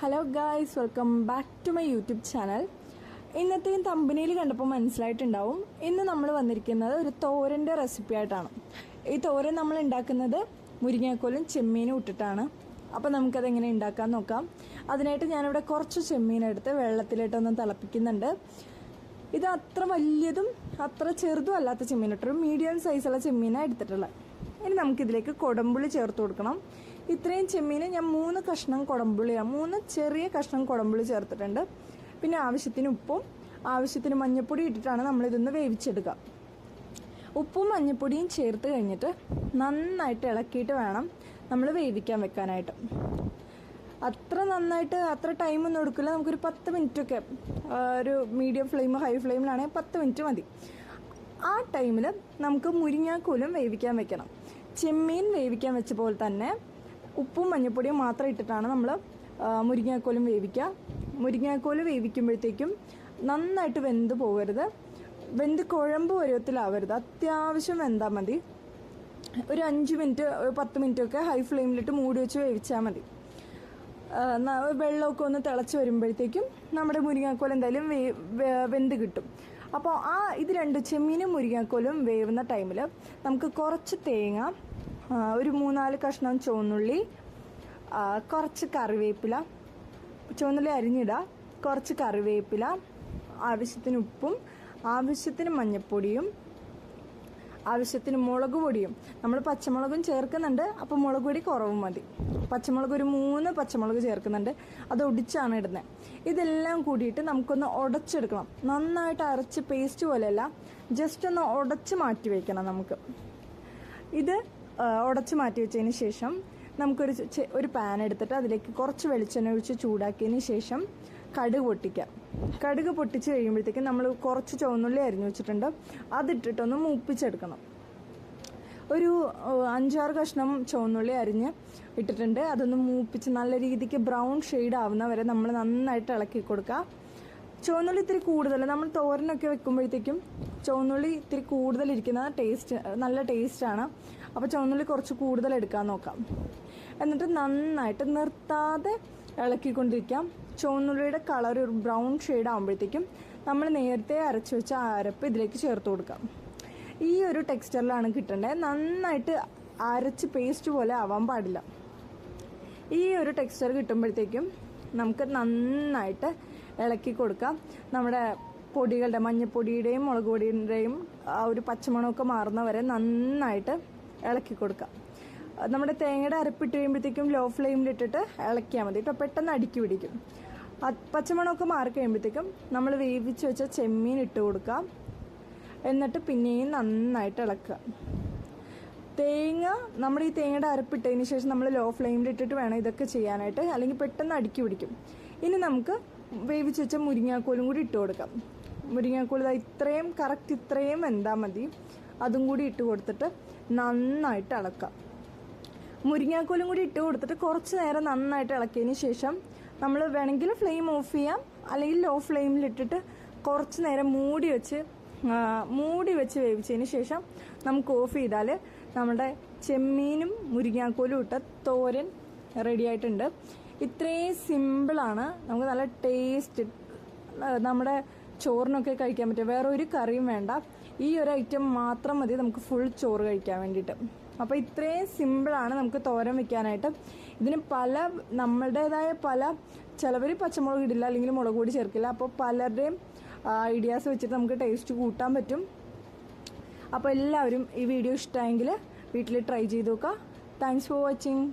Hello guys welcome back to my YouTube channel ഇന്നത്തെ തമ്പനിയിൽ കണ്ടപ്പോൾ മനസ്സിലായിട്ടുണ്ടാവും. ഇന്ന് നമ്മൾ വന്നിരിക്കുന്നത് ഒരു തോരന്റെ റെസിപ്പി ആയിട്ടാണ്. ഈ തോരൻ നമ്മൾ ഉണ്ടാക്കുന്നത് മുരിങ്ങാക്കോലും ചെമ്മീനും ഇട്ടിട്ടാണ്. അപ്പോൾ നമുക്കത് എങ്ങനെ ഉണ്ടാക്കാൻ നോക്കാം. അതിനായിട്ട് ഞാനിവിടെ കുറച്ച് ചെമ്മീൻ എടുത്ത് വെള്ളത്തിലിട്ടൊന്ന് തിളപ്പിക്കുന്നുണ്ട്. ഇത് അത്ര വലിയതും അത്ര ചെറുതും അല്ലാത്ത ചെമ്മീൻ ഇട്ടൊരു മീഡിയം സൈസുള്ള ചെമ്മീനാണ് എടുത്തിട്ടുള്ളത്. ഇനി നമുക്കിതിലേക്ക് കൊടമ്പുളി ചേർത്ത് കൊടുക്കണം. ഇത്രയും ചെമ്മീന് ഞാൻ മൂന്ന് കഷ്ണം കൊടമ്പുളിയാണ് മൂന്ന് ചെറിയ കഷ്ണം കുടമ്പുള്ളി ചേർത്തിട്ടുണ്ട്. പിന്നെ ആവശ്യത്തിന് ഉപ്പും ആവശ്യത്തിന് മഞ്ഞൾപ്പൊടി ഇട്ടിട്ടാണ് നമ്മളിതൊന്ന് വേവിച്ചെടുക്കുക. ഉപ്പും മഞ്ഞൾപ്പൊടിയും ചേർത്ത് കഴിഞ്ഞിട്ട് നന്നായിട്ട് ഇളക്കിയിട്ട് വേണം നമ്മൾ വേവിക്കാൻ വെക്കാനായിട്ട്. അത്ര നന്നായിട്ട് അത്ര ടൈമൊന്നും എടുക്കില്ല. നമുക്കൊരു പത്ത് മിനിറ്റൊക്കെ ഒരു മീഡിയം ഫ്ലെയിം ഹൈ ഫ്ലെയിമിലാണെങ്കിൽ പത്ത് മിനിറ്റ് മതി. ആ ടൈമിൽ നമുക്ക് മുരിങ്ങാക്കോലും വേവിക്കാൻ വെക്കണം. ചെമ്മീൻ വേവിക്കാൻ വെച്ച പോലെ തന്നെ ഉപ്പും മഞ്ഞൾപ്പൊടിയും മാത്രം ഇട്ടിട്ടാണ് നമ്മൾ മുരിങ്ങാക്കോലും വേവിക്കുക. മുരിങ്ങാക്കോൽ വേവിക്കുമ്പോഴത്തേക്കും നന്നായിട്ട് വെന്ത് പോകരുത്. വെന്ത് കുഴമ്പ് പരുവത്തിലാവരുത്. അത്യാവശ്യം വെന്താൽ മതി. ഒരു അഞ്ച് മിനിറ്റ് പത്ത് മിനിറ്റ് ഒക്കെ ഹൈ ഫ്ലെയിമിലിട്ട് മൂടി വെച്ച് വേവിച്ചാൽ മതി. വെള്ളമൊക്കെ ഒന്ന് തിളച്ച് വരുമ്പോഴത്തേക്കും നമ്മുടെ മുരിങ്ങാക്കോൽ എന്തായാലും വെന്ത് കിട്ടും. അപ്പോൾ ആ ഇത് രണ്ട് ചെമ്മീനും മുരിങ്ങാക്കോലും വേവുന്ന ടൈമിൽ നമുക്ക് കുറച്ച് തേങ്ങ ഒരു മൂന്നാൽ കഷ്ണം ചുവന്നുള്ളി കുറച്ച് കറിവേപ്പില. ചുവന്നുള്ളി അരിഞ്ഞിടുക കുറച്ച് കറിവേപ്പില ആവശ്യത്തിന് ഉപ്പും ആവശ്യത്തിന് മഞ്ഞൾപ്പൊടിയും ആവശ്യത്തിന് മുളക് പൊടിയും. നമ്മൾ പച്ചമുളകും ചേർക്കുന്നുണ്ട് അപ്പോൾ മുളക് പൊടി കുറവ് മതി. പച്ചമുളക് ഒരു മൂന്ന് പച്ചമുളക് ചേർക്കുന്നുണ്ട് അത് ഒടിച്ചാണ് ഇടുന്നത് ഇതെല്ലാം കൂടിയിട്ട് നമുക്കൊന്ന് ഉടച്ചെടുക്കണം നന്നായിട്ട് അരച്ച് പേസ്റ്റ് പോലെയല്ല ജസ്റ്റ് ഒന്ന് ഉടച്ച് മാറ്റി വയ്ക്കണം നമുക്ക്. ഇത് ഉടച്ച് മാറ്റി വെച്ചതിന് ശേഷം നമുക്കൊരു ഒരു പാൻ എടുത്തിട്ട് അതിലേക്ക് കുറച്ച് വെളിച്ചെണ്ണ ഒഴിച്ച് ചൂടാക്കിയതിന് ശേഷം കടുക് പൊട്ടിക്കാം. കടുക് പൊട്ടിച്ച് കഴിയുമ്പോഴത്തേക്കും നമ്മൾ കുറച്ച് ചുവന്നുള്ളി അരിഞ്ഞു വെച്ചിട്ടുണ്ട്. അതിട്ടിട്ടൊന്ന് മൂപ്പിച്ചെടുക്കണം. ഒരു അഞ്ചാറ് കഷ്ണം ചുവന്നുള്ളി അരിഞ്ഞ് ഇട്ടിട്ടുണ്ട്. അതൊന്ന് മൂപ്പിച്ച് നല്ല രീതിക്ക് ബ്രൗൺ ഷെയ്ഡ് ആവുന്ന വരെ നമ്മൾ നന്നായിട്ട് ഇളക്കി കൊടുക്കുക. ചുവന്നുള്ളി ഇത്തിരി കൂടുതൽ. നമ്മൾ തോരനൊക്കെ വെക്കുമ്പോഴത്തേക്കും ചുവന്നുള്ളി ഇത്തിരി കൂടുതൽ ഇരിക്കുന്ന ടേസ്റ്റ് നല്ല ടേസ്റ്റാണ് അപ്പോൾ ചുവന്നുള്ളി കുറച്ച് കൂടുതൽ എടുക്കാൻ നോക്കാം. എന്നിട്ട് നന്നായിട്ട് നിർത്താതെ ഇളക്കിക്കൊണ്ടിരിക്കാം. ചുവന്നുള്ളിയുടെ കളർ ഒരു ബ്രൗൺ ഷെയ്ഡ് ആകുമ്പോഴത്തേക്കും നമ്മൾ നേരത്തെ അരച്ചു വെച്ച അരപ്പ് ഇതിലേക്ക് ചേർത്ത് കൊടുക്കാം. ഈ ഒരു ടെക്സ്ചറിലാണ് കിട്ടേണ്ടത് നന്നായിട്ട് അരച്ച് പേസ്റ്റ് പോലെ ആവാൻ പാടില്ല. ഈ ഒരു ടെക്സ്ചർ കിട്ടുമ്പോഴത്തേക്കും നമുക്ക് നന്നായിട്ട് ഇളക്കി കൊടുക്കാം. നമ്മുടെ പൊടികളുടെ മഞ്ഞപ്പൊടിയുടെയും മുളക് പൊടിയുടെയും ആ ഒരു പച്ചമണമൊക്കെ മാറുന്ന വരെ നന്നായിട്ട് ഇളക്കി കൊടുക്കാം. നമ്മുടെ തേങ്ങയുടെ അരപ്പിട്ട് കഴിയുമ്പോഴത്തേക്കും ലോ ഫ്ലെയിമിലിട്ടിട്ട് ഇളക്കിയാൽ മതി. കേട്ടോ പെട്ടെന്ന് അടുക്കി പിടിക്കും. പച്ചമുളകൊക്കെ മാറി കഴിയുമ്പോഴത്തേക്കും നമ്മൾ വേവിച്ച് വെച്ച ചെമ്മീൻ ഇട്ട് കൊടുക്കാം. എന്നിട്ട് പിന്നെയും നന്നായിട്ട് ഇളക്കുക. തേങ്ങ നമ്മൾ ഈ തേങ്ങയുടെ അരപ്പിട്ടതിന് ശേഷം നമ്മൾ ലോ ഫ്ലെയിമിൽ ഇട്ടിട്ട് വേണം ഇതൊക്കെ ചെയ്യാനായിട്ട്. അല്ലെങ്കിൽ പെട്ടെന്ന് അടുക്കി പിടിക്കും. ഇനി നമുക്ക് വേവിച്ച് വെച്ച മുരിങ്ങാക്കോലും കൂടി ഇട്ട് കൊടുക്കാം. മുരിങ്ങാക്കോൽ ഇതാ ഇത്രയും കറക്റ്റ് ഇത്രയും എന്താ മതി. അതും കൂടി ഇട്ട് കൊടുത്തിട്ട് നന്നായിട്ട് ഇളക്കാം. മുരിങ്ങാക്കോലും കൂടി ഇട്ട് കൊടുത്തിട്ട് കുറച്ച് നേരം നന്നായിട്ട് ഇളക്കിയതിന് ശേഷം നമ്മൾ വേണമെങ്കിൽ ഫ്ലെയിം ഓഫ് ചെയ്യാം. അല്ലെങ്കിൽ ലോ ഫ്ലെയിമിൽ ഇട്ടിട്ട് കുറച്ച് നേരം മൂടി വെച്ച് മൂടി വെച്ച് വേവിച്ചതിന് ശേഷം നമുക്ക് ഓഫ് ചെയ്താൽ നമ്മുടെ ചെമ്മീനും മുരിങ്ങാക്കോലും ഇട്ട തോരൻ റെഡി ആയിട്ടുണ്ട്. ഇത്രയും സിമ്പിളാണ് നമുക്ക് നല്ല ടേസ്റ്റ് നമ്മുടെ ചോറിനൊക്കെ കഴിക്കാൻ പറ്റും. വേറെ ഒരു കറിയും വേണ്ട. ഈ ഒരു ഐറ്റം മാത്രം മതി. നമുക്ക് ഫുൾ ചോറ് കഴിക്കാൻ വേണ്ടിയിട്ട്. അപ്പോൾ ഇത്രയും സിമ്പിളാണ് നമുക്ക് തോരൻ വെക്കാനായിട്ട്. ഇതിന് പല നമ്മളുടേതായ പല ചിലവർ പച്ചമുളക് ഇടില്ല അല്ലെങ്കിൽ മുളക് പൊടി ചേർക്കില്ല. അപ്പോൾ പലരുടെയും ഐഡിയാസ് വെച്ചിട്ട് നമുക്ക് ടേസ്റ്റ് കൂട്ടാൻ പറ്റും. അപ്പോൾ എല്ലാവരും ഈ വീഡിയോ ഇഷ്ടമായെങ്കിൽ വീട്ടിൽ ട്രൈ ചെയ്ത് നോക്കുക താങ്ക്സ് ഫോർ വാച്ചിങ്